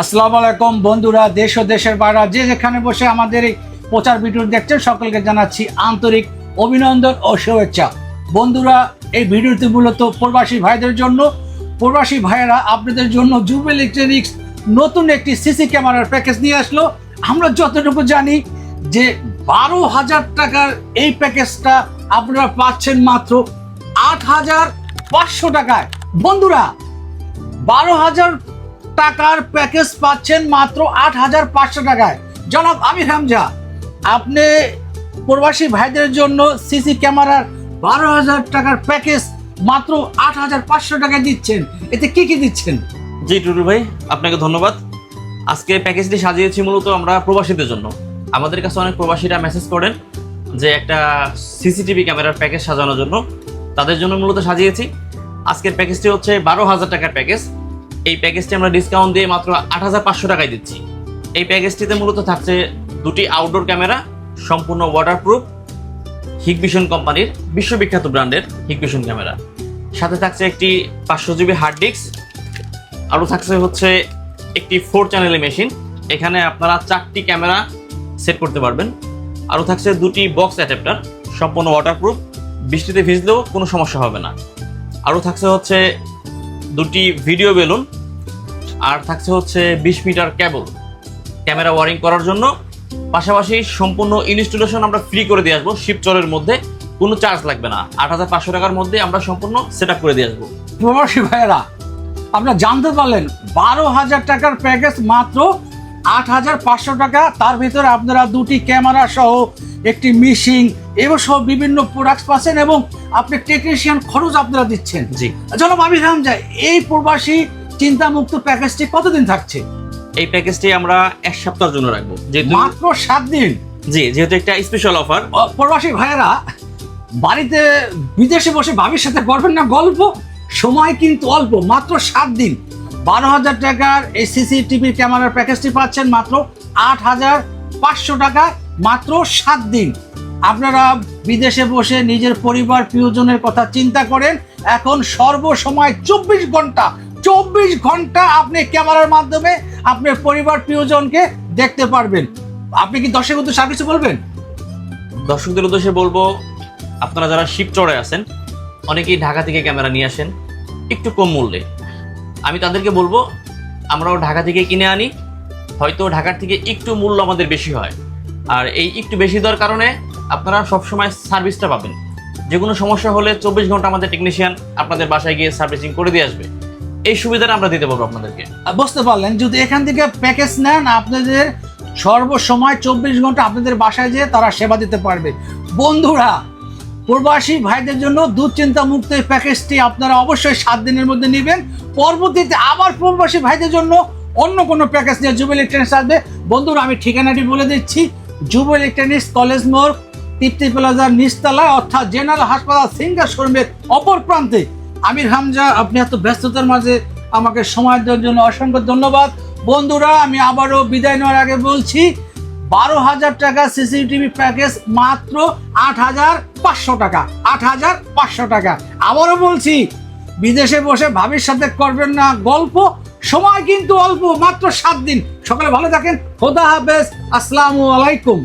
আসসালামু আলাইকুম বন্ধুরা, দেশ ও দেশের বাইরে যে যেখানে বসে আমাদের এই প্রচার ভিডিও দেখছেন, সকলকে জানাচ্ছি আন্তরিক অভিনন্দন ও শুভেচ্ছা। বন্ধুরা, এই ভিডিওটি মূলত প্রবাসী ভাইদের জন্য। প্রবাসী ভাইয়েরা আপনাদের জন্য জুব ইলেকট্রনিক্স নতুন একটি সিসি ক্যামেরার প্যাকেজ নিয়ে আসলো। আমরা যতটুকু জানি যে বারো হাজার টাকার এই প্যাকেজটা আপনারা পাচ্ছেন মাত্র আট হাজার পাঁচশো টাকায়। বন্ধুরা, বারো হাজার টাকার প্যাকেজ পাচ্ছেন মাত্র আট হাজার পাঁচশো টাকায়। জনাব আমির হামজা, আপনি প্রবাসী ভাইদের জন্য সিসি ক্যামেরার বারো হাজার টাকার প্যাকেজ মাত্র আট হাজার পাঁচশো টাকা দিচ্ছেন। এতে কি কি দিচ্ছেন? জি, টুটুল ভাই, আপনাকে ধন্যবাদ। আজকে প্যাকেজটি সাজিয়েছি মূলত আমরা প্রবাসীদের জন্য। আমাদের কাছে অনেক প্রবাসীরা মেসেজ করেন যে একটা সিসিটিভি ক্যামেরার প্যাকেজ সাজানোর জন্য। তাদের জন্য মূলত সাজিয়েছি। আজকের প্যাকেজটি হচ্ছে বারো হাজার টাকার প্যাকেজ এই প্যাকেজটি আমরা ডিসকাউন্ট দিয়ে মাত্র আট হাজার পাঁচশো টাকায় দিচ্ছি। এই প্যাকেজটিতে মূলত থাকছে দুটি আউটডোর ক্যামেরা সম্পূর্ণ ওয়াটারপ্রুফ হিগভিশন কোম্পানির বিশ্ববিখ্যাত ব্র্যান্ডের হিগভিশন ক্যামেরা সাথে থাকছে একটি পাঁচশো জিবি হার্ড ডিস্ক আরও থাকছে হচ্ছে একটি ফোর চ্যানেলের মেশিন এখানে আপনারা চারটি ক্যামেরা সেট করতে পারবেন। আরও থাকছে দুটি বক্স অ্যাডাপ্টার সম্পূর্ণ ওয়াটারপ্রুফ বৃষ্টিতে ভিজলেও কোনো সমস্যা হবে না। আরও থাকছে হচ্ছে দুটি ভিডিও বেলুন আর থাকছে হচ্ছে বিশ মিটার কেবল ক্যামেরা ওয়ারিং করার জন্য। পাশাপাশি সম্পূর্ণ ইনস্টলেশন আমরা ফ্রি করে দিয়ে আসব শিবচরের মধ্যে। কোনো চার্জ লাগবে না। আট হাজার পাঁচশো টাকার মধ্যে আমরা সম্পূর্ণ সেট করে দিয়ে আসব। প্রবাসী ভাইয়েরা আপনারা জানতে পারলেন বারো হাজার টাকার প্যাকেজ মাত্র আট হাজার পাঁচশো টাকা। তার ভিতরে আপনারা দুটি ক্যামেরা সহ একটি মিশিং এবং সব বিভিন্ন প্রোডাক্টস পাচ্ছেন এবং আপনি টেকনিশিয়ান খরচ আপনারা দিচ্ছেন। জি। জনাব আমির হামজা এই প্রবাসী চিন্তামুক্ত প্যাকেজটি কতদিন থাকছে? এই প্যাকেজটি আমরা এক সপ্তাহের জন্য রাখব। যেহেতু মাত্র সাত দিন? জি যেহেতু একটা স্পেশাল অফার প্রবাসী ভাইয়েরা বাড়িতে বিদেশে বসে ভাবির সাথে করবেন না গল্প? সময় কিন্তু অল্প মাত্র সাত দিন। বারো হাজার টাকার এই সিসিটিভি ক্যামেরার প্যাকেজটি পাচ্ছেন মাত্র আট হাজার পাঁচশো টাকা মাত্র সাত দিন। আপনারা বিদেশে বসে নিজের পরিবার প্রিয়জনের কথা চিন্তা করেন। এখন সর্বসময় চব্বিশ ঘণ্টা চব্বিশ ঘণ্টা আপনি ক্যামেরার মাধ্যমে আপনার পরিবার প্রিয়জনকে দেখতে পারবেন। আপনি কি দর্শক উদ্দেশ্যে আর কিছু বলবেন? দর্শকদের উদ্দেশ্যে বলব, আপনারা যারা শিবচরে আছেন, অনেকেই ঢাকা থেকে ক্যামেরা নিয়ে আসেন, একটু কম মূল্যে। আমি তাদেরকে বলব, আমরাও ঢাকা থেকে কিনে আনি, হয়তো ঢাকার থেকে একটু মূল্য আমাদের বেশি হয়। আর এই একটু বেশি দেওয়ার কারণে আপনারা সবসময় সার্ভিসটা পাবেন। যে কোনো সমস্যা হলে চব্বিশ ঘণ্টা আমাদের টেকনিশিয়ান আপনাদের বাসায় গিয়ে সার্ভিসিং করে দিয়ে আসবে। এই সুবিধাটা আমরা দিতে পারব আপনাদেরকে। বুঝতে পারলেন, যদি এখান থেকে প্যাকেজ নেন, আপনাদের সর্বসময় চব্বিশ ঘণ্টা আপনাদের বাসায় যেয়ে তারা সেবা দিতে পারবে। বন্ধুরা, প্রবাসী ভাইদের জন্য দুশ্চিন্তা মুক্ত এই প্যাকেজটি আপনারা অবশ্যই সাত দিনের মধ্যে নেবেন। পরবর্তীতে আবার প্রবাসী ভাইদের জন্য অন্য কোনো প্যাকেজ নিয়ে যুব ইলেকট্রনিক্স আসবে। বন্ধুরা, আমি ঠিকানাটি বলে দিচ্ছি। যুব ইলেকট্রনিক্স কলেজ মোড় তৃপ্তি প্লাজার নিচতলায়, অর্থাৎ জেনারেল হাসপাতাল সিঙ্গার শোরুমের অপর প্রান্তে। আমির হামজা, আপনি এত ব্যস্ততার মাঝে আমাকে সময় দেওয়ার জন্য অসংখ্য ধন্যবাদ। বন্ধুরা, আমি আবারও বিদায় নেওয়ার আগে বলছি, বারো হাজার টাকা সিসিটিভি প্যাকেজ মাত্র আট হাজার পাঁচশো টাকা, আট হাজার পাঁচশো টাকা। আবারও বলছি, বিদেশে বসে ভাবির সাথে করবেন না গল্প, সময় কিন্তু অল্প, মাত্র সাত দিন। সকালে ভালো থাকেন, খোদা হাফেজ, আসসালামু আলাইকুম।